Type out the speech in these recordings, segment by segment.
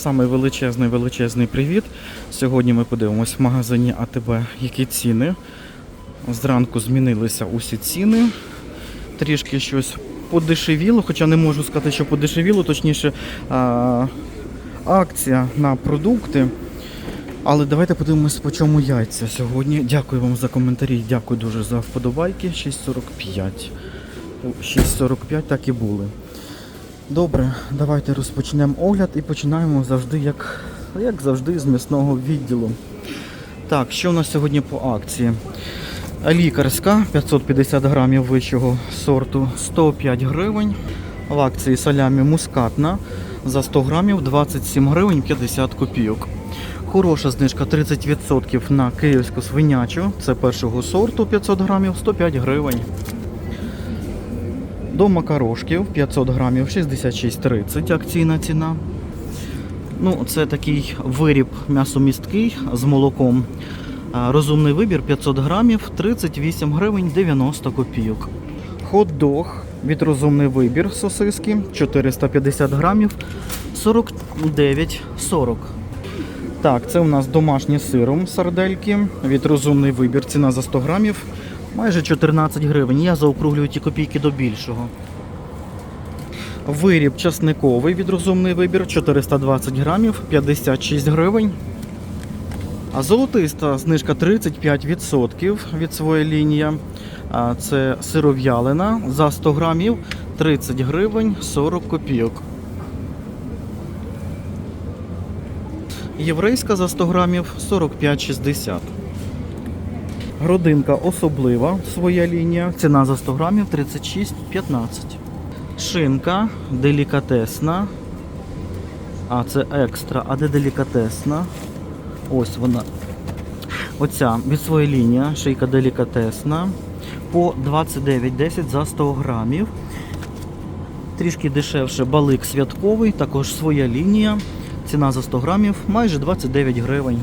Саме величезний величезний привіт. Сьогодні ми подивимось в магазині АТБ, які ціни. Зранку змінилися усі ціни. Трішки щось подешевіло, хоча не можу сказати, що подешевіло, точніше а, акція на продукти. Але давайте подивимось, по чому яйця сьогодні. Дякую вам за коментарі, дякую дуже за вподобайки. 6,45. 6,45 так і були. Добре, давайте розпочнемо огляд і починаємо завжди, як, як завжди, з м'ясного відділу. Так, що у нас сьогодні по акції? Лікарська 550 грамів вищого сорту 105 гривень. В акції салямі мускатна за 100 грамів 27 гривень 50 копійок. Хороша знижка 30% на київську свинячу. Це першого сорту 500 грамів 105 гривень. До макарошків 500 грамів 66,30 акційна ціна. Ну, це такий виріб м'ясомісткий з молоком. Розумний вибір 500 грамів 38 гривень 90 копійок. Хот-дог від розумний вибір сосиски 450 грамів 49,40. Так, це у нас домашні сиром сардельки від розумний вибір. Ціна за 100 грамів майже 14 гривень. Я заокруглюю ті копійки до більшого. Виріб часниковий від розумний вибір 420 грамів 56 гривень. А золотиста знижка 35% від своєї лінії. Це сиров'ялина за 100 грамів 30 гривень 40 копійок. Єврейська за 100 грамів 45,60. Грудинка особлива, своя лінія. Ціна за 100 грамів 36,15. Шинка делікатесна. А, це екстра, а де делікатесна? Ось вона. Оця від своєї лінії, шийка делікатесна. По 29,10 за 100 грамів. Трішки дешевше балик святковий, також своя лінія. Ціна за 100 грамів майже 29 гривень.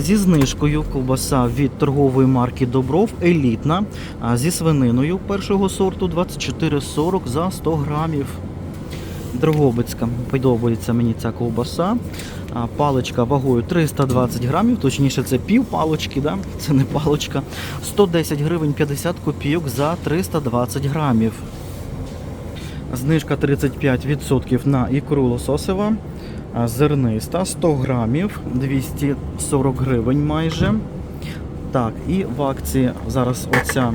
Зі знижкою ковбаса від торгової марки Добров елітна. Зі свининою першого сорту 24,40 за 100 грамів. Дрогобицька. Подобається мені ця ковбаса. Паличка вагою 320 грамів, точніше це пів палочки, да? це не палочка. 110 гривень 50 копійок за 320 грамів. Знижка 35% на ікру лососева. Зерниста 100 грамів, 240 гривень майже. Так, і в акції зараз оця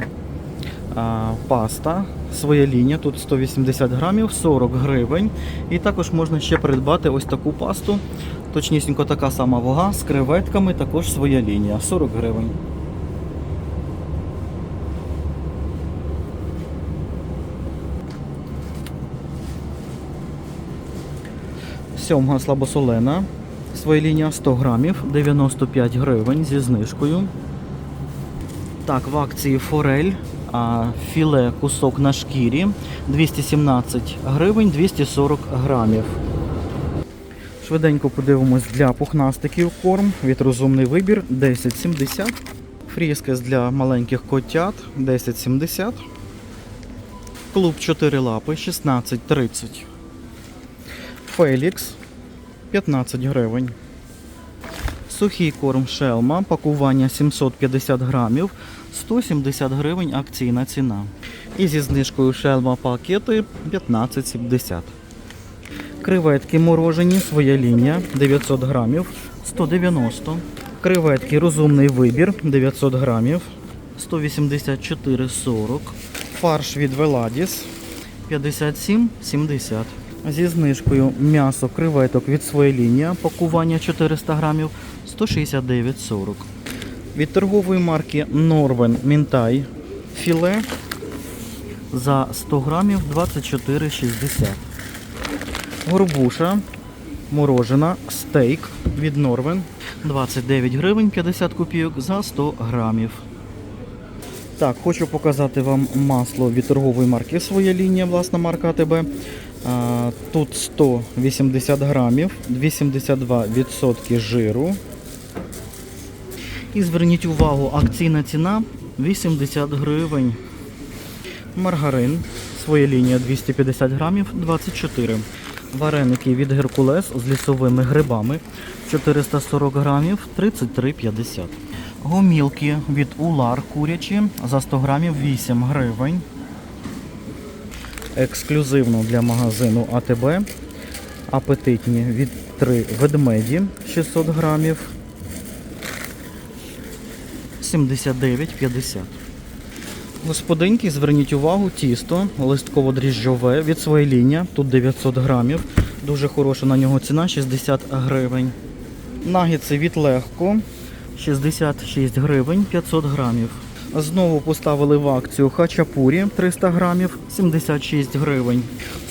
а, паста. Своя лінія, тут 180 грамів, 40 гривень. І також можна ще придбати ось таку пасту. Точнісінько така сама вага з креветками, також своя лінія, 40 гривень. Сьомга слабосолена. Своя лінія 100 грамів, 95 гривень зі знижкою. Так, в акції форель, філе кусок на шкірі 217 гривень 240 грамів. Швиденько подивимось для пухнастиків корм від розумний вибір 10,70. Фріскес для маленьких котят 10,70. Клуб 4 лапи 16,30. Фелікс 15 гривень. Сухий корм шелма, пакування 750 грамів, 170 гривень акційна ціна. І зі знижкою шелма пакети 15,70. Креветки морожені, своя лінія 900 грамів, 190. Креветки розумний вибір 900 грамів, 184,40. Фарш від Веладіс 57,70. Зі знижкою м'ясо креветок від своєї лінії, пакування 400 грамів 169,40. Від торгової марки Норвен Мінтай філе за 100 грамів 24,60. Горбуша морожена стейк від Норвен 29 гривень 50 копійок за 100 грамів. Так, хочу показати вам масло від торгової марки своя лінія, власна марка АТБ. Тут 180 грамів, 82% жиру. І зверніть увагу, акційна ціна 80 гривень. Маргарин, своя лінія 250 грамів, 24. Вареники від Геркулес з лісовими грибами 440 грамів 33,50. Гомілки від Улар курячі за 100 грамів 8 гривень. Ексклюзивно для магазину АТБ. Апетитні від 3 ведмеді 600 грамів 79,50. Господинки, зверніть увагу, тісто листково-дріжджове від своєї лінії, тут 900 грамів. Дуже хороша на нього ціна 60 гривень. Нагідси від легко 66 гривень 500 грамів. Знову поставили в акцію хачапурі 300 грамів 76 гривень.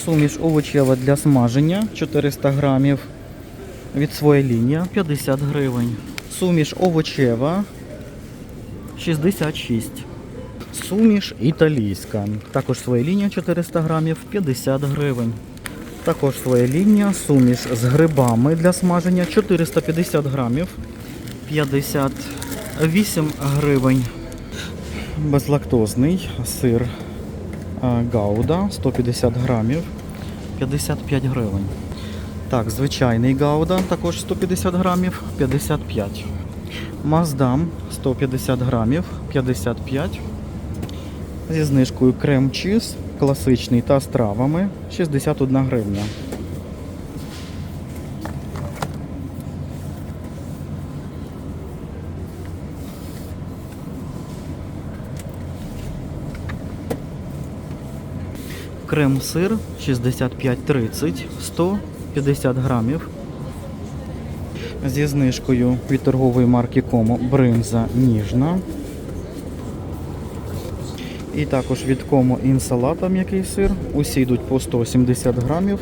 Суміш овочева для смаження 400 грамів від своєї лінії 50 гривень. Суміш овочева 66. Суміш італійська. Також своя лінія 400 грамів 50 гривень. Також своя лінія суміш з грибами для смаження 450 грамів 58 гривень. Безлактозний сир Гауда 150 грамів 55 гривень. Так, звичайний Гауда також 150 грамів 55. Маздам 150 грамів 55. Зі знижкою крем чіз класичний та з травами 61 гривня. Крем-сир 65,30 150 грамів. Зі знижкою від торгової марки Комо бринза ніжна. І також від Комо інсалата м'який сир. Усі йдуть по 170 грамів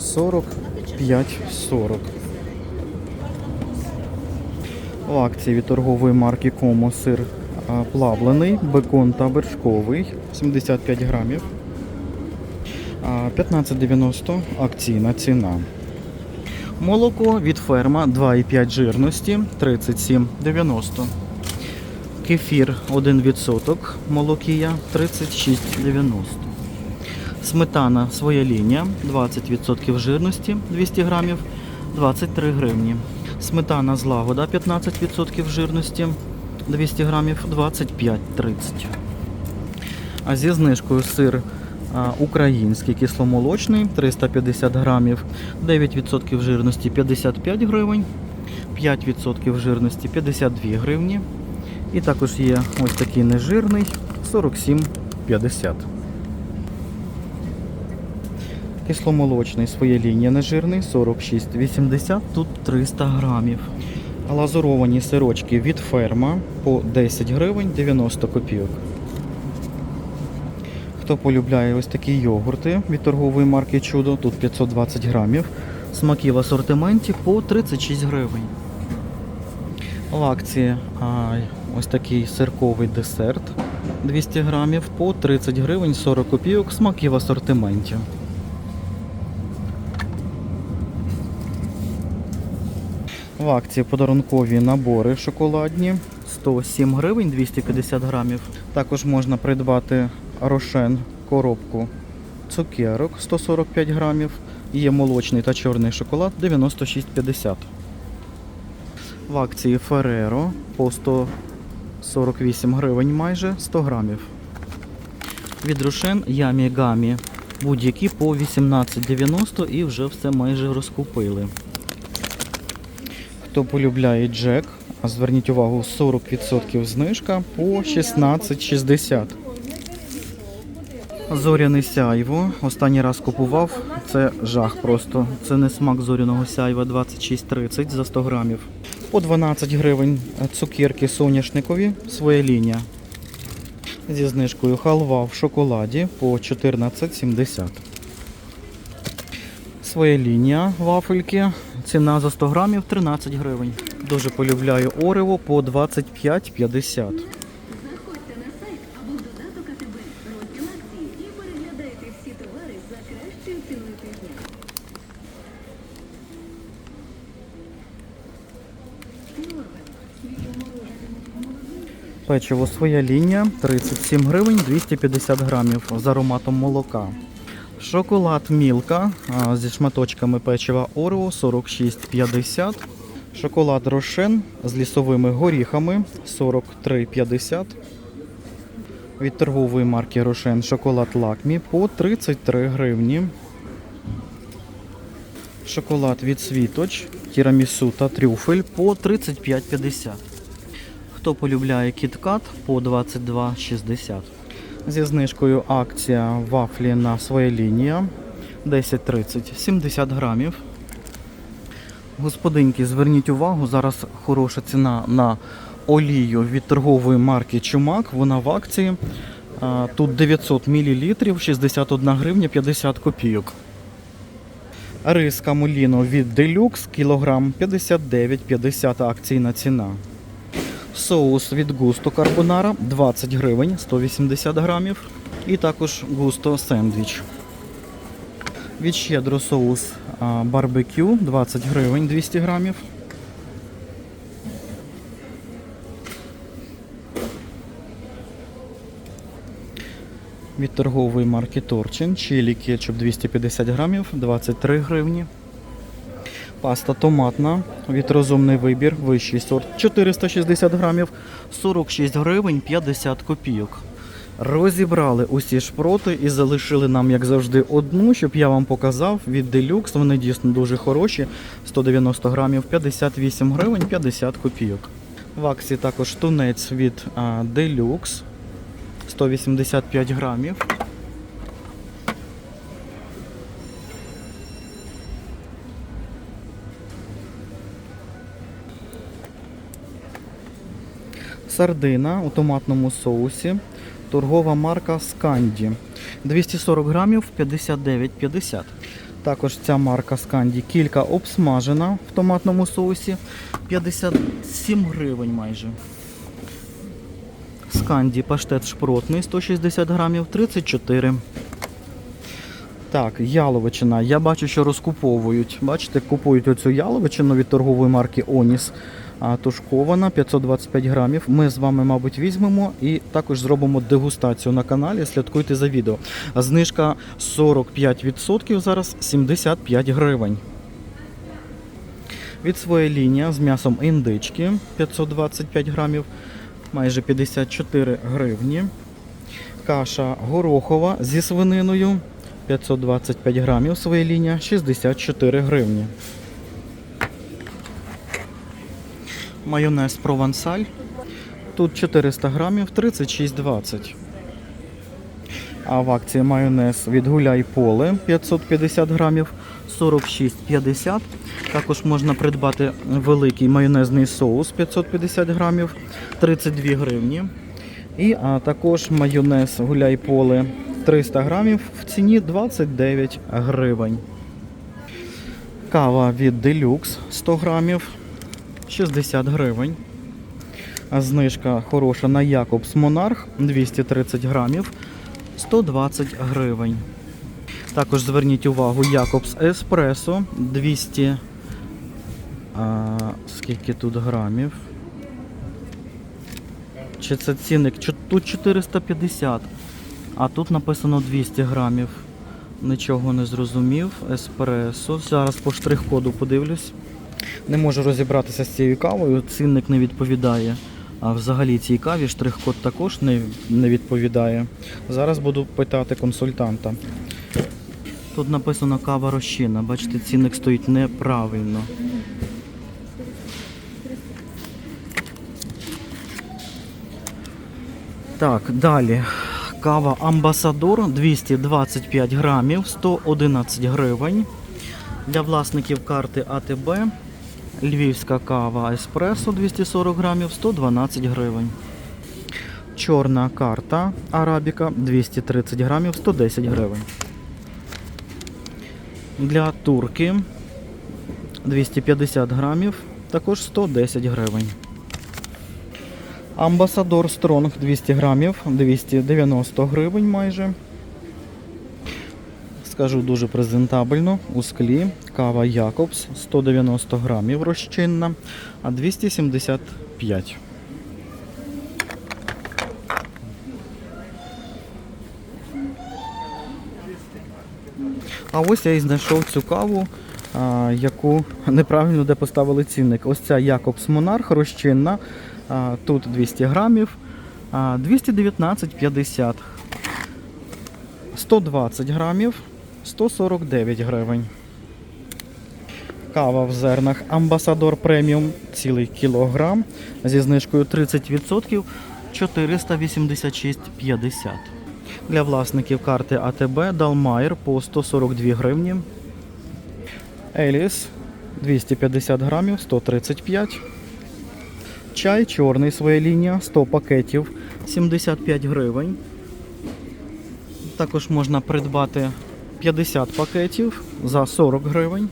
45,40. В акції від торгової марки Комо сир плавлений, бекон та вершковий 75 грамів. А, 15,90 акційна ціна. Молоко від ферма 2,5 жирності 37,90. Кефір 1% молокія 36,90. Сметана своя лінія 20% жирності 200 грамів 23 гривні. Сметана злагода 15% жирності 200 грамів 25,30. А зі знижкою сир український кисломолочний 350 грамів 9% жирності 55 гривень, 5% жирності 52 гривні. І також є ось такий нежирний 47,50. Кисломолочний своє лінія нежирний 46,80, тут 300 грамів. Лазуровані сирочки від ферма по 10 гривень 90 копійок. Хто полюбляє ось такі йогурти від торгової марки Чудо, тут 520 грамів. Смаки в асортименті по 36 гривень. В акції ось такий сирковий десерт 200 грамів по 30 гривень 40 копійок. Смаки в асортименті. В акції подарункові набори шоколадні 107 гривень 250 грамів. Також можна придбати рошен коробку цукерок 145 грамів. Є молочний та чорний шоколад 96,50. В акції Ferrero по 148 гривень майже 100 грамів. Від Рошен Ямі Гамі будь-які по 18,90 і вже все майже розкупили. Хто полюбляє Джек, зверніть увагу, 40% знижка по 16,60. Зоряне сяйво. Останній раз купував. Це жах просто. Це не смак зоряного сяйва 26,30 за 100 грамів. По 12 гривень цукерки соняшникові, своя лінія. Зі знижкою халва в шоколаді по 14,70. Своя лінія вафельки. Ціна за 100 грамів 13 гривень. Дуже полюбляю Орево по 25,50. Печиво своя лінія 37 гривень 250 грамів з ароматом молока. Шоколад Мілка зі шматочками печива Орео 46,50. Шоколад Рошен з лісовими горіхами 43,50. Від торгової марки Рошен шоколад Лакмі по 33 гривні. Шоколад від Світоч, тірамісу та трюфель по 35,50. Хто полюбляє кіткат по 22,60. Зі знижкою акція вафлі на своя лінія 10,30, 70 грамів. Господинки, зверніть увагу, зараз хороша ціна на олію від торгової марки Чумак. Вона в акції. Тут 900 мл, 61 гривня 50 копійок. Рис Камуліно від Deluxe, кілограм 59,50 акційна ціна. Соус від Густо Карбонара 20 гривень 180 грамів. І також Густо сендвіч. Від щедро соус барбекю 20 гривень 200 грамів. Від торгової марки Торчин чилі кетчуп 250 грамів 23 гривні. Паста томатна від розумний вибір, вищий сорт 460 грамів 46 гривень 50 копійок. Розібрали усі шпроти і залишили нам, як завжди, одну, щоб я вам показав від Deluxe. Вони дійсно дуже хороші. 190 грамів 58 гривень 50 копійок. В акції також тунець від Deluxe 185 грамів. Сардина у томатному соусі. Торгова марка Сканді. 240 грамів 59,50. Також ця марка Сканді кілька обсмажена в томатному соусі. 57 гривень майже. Сканді паштет шпротний 160 грамів 34. Так, яловичина. Я бачу, що розкуповують. Бачите, купують оцю яловичину від торгової марки Оніс. Тушкована 525 грамів. Ми з вами, мабуть, візьмемо і також зробимо дегустацію на каналі. Слідкуйте за відео. Знижка 45%, зараз 75 гривень. Від своєї лінії з м'ясом індички 525 грамів, майже 54 гривні. Каша горохова зі свининою 525 грамів, своя лінія 64 гривні. Майонез провансаль. Тут 400 грамів 36,20. А в акції майонез від Гуляй Поле 550 грамів 46,50. Також можна придбати великий майонезний соус 550 грамів 32 гривні. І а, також майонез Гуляй Поле 300 грамів в ціні 29 гривень. Кава від Deluxe 100 грамів 60 гривень. Знижка хороша на Якобс Монарх 230 грамів 120 гривень. Також зверніть увагу Якобс Еспресо 200. А, скільки тут грамів? Чи це цінник? Тут 450, а тут написано 200 грамів. Нічого не зрозумів. Еспресо. Зараз по штрих-коду подивлюсь. Не можу розібратися з цією кавою, цінник не відповідає. А взагалі цій каві штрих-код також не, не відповідає. Зараз буду питати консультанта. Тут написано кава розчина. Бачите, цінник стоїть неправильно. Так, далі. Кава Амбасадор 225 грамів, 111 гривень. Для власників карти АТБ Львівська кава Еспресо 240 грамів 112 гривень. Чорна карта Арабіка 230 грамів 110 гривень. Для турки 250 грамів також 110 гривень. Амбасадор Стронг 200 грамів 290 гривень майже. Скажу дуже презентабельно у склі. Кава Якобс 190 грамів розчинна, а 275. А ось я і знайшов цю каву, яку неправильно де поставили цінник. Ось ця Якобс Монарх розчинна. Тут 200 грамів. А, 219,50. 120 грамів, 149 гривень. Кава в зернах Амбасадор преміум цілий кілограм зі знижкою 30% 486,50. Для власників карти АТБ Далмайер по 142 гривні. Еліс 250 грамів 135. Чай чорний своя лінія 100 пакетів 75 гривень. Також можна придбати 50 пакетів за 40 гривень.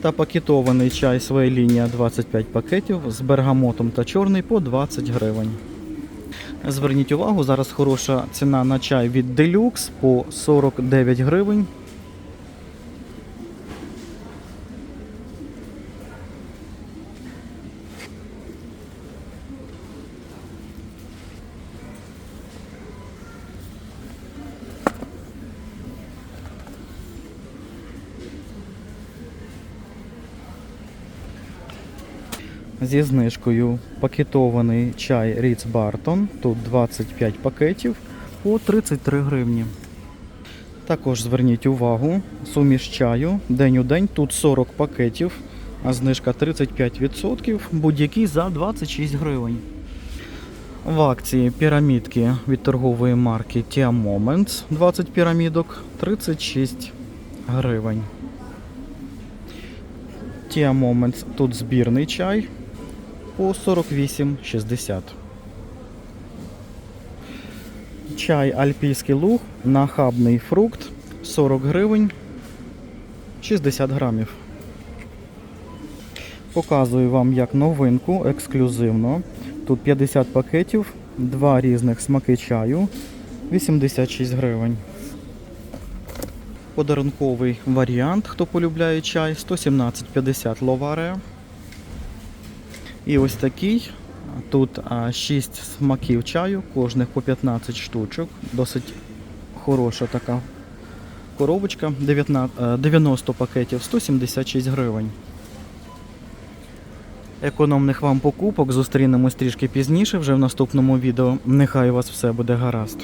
Та пакетований чай своя лінія 25 пакетів з бергамотом та чорний по 20 гривень. Зверніть увагу, зараз хороша ціна на чай від Deluxe по 49 гривень. Зі знижкою пакетований чай Ріц Бартон. Тут 25 пакетів по 33 гривні. Також зверніть увагу, суміш чаю день у день. Тут 40 пакетів, а знижка 35%, будь-який за 26 гривень. В акції пірамідки від торгової марки Tia Moments 20 пірамідок 36 гривень. Tia Moments тут збірний чай по 48,60. Чай Альпійський луг, нахабний фрукт 40 гривень 60 грамів. Показую вам як новинку ексклюзивно. Тут 50 пакетів, два різних смаки чаю 86 гривень. Подарунковий варіант, хто полюбляє чай, 117,50 ловаре. І ось такий. Тут 6 смаків чаю, кожних по 15 штучок. Досить хороша така коробочка. 90 пакетів, 176 гривень. Економних вам покупок зустрінемось трішки пізніше, вже в наступному відео. Нехай у вас все буде гаразд.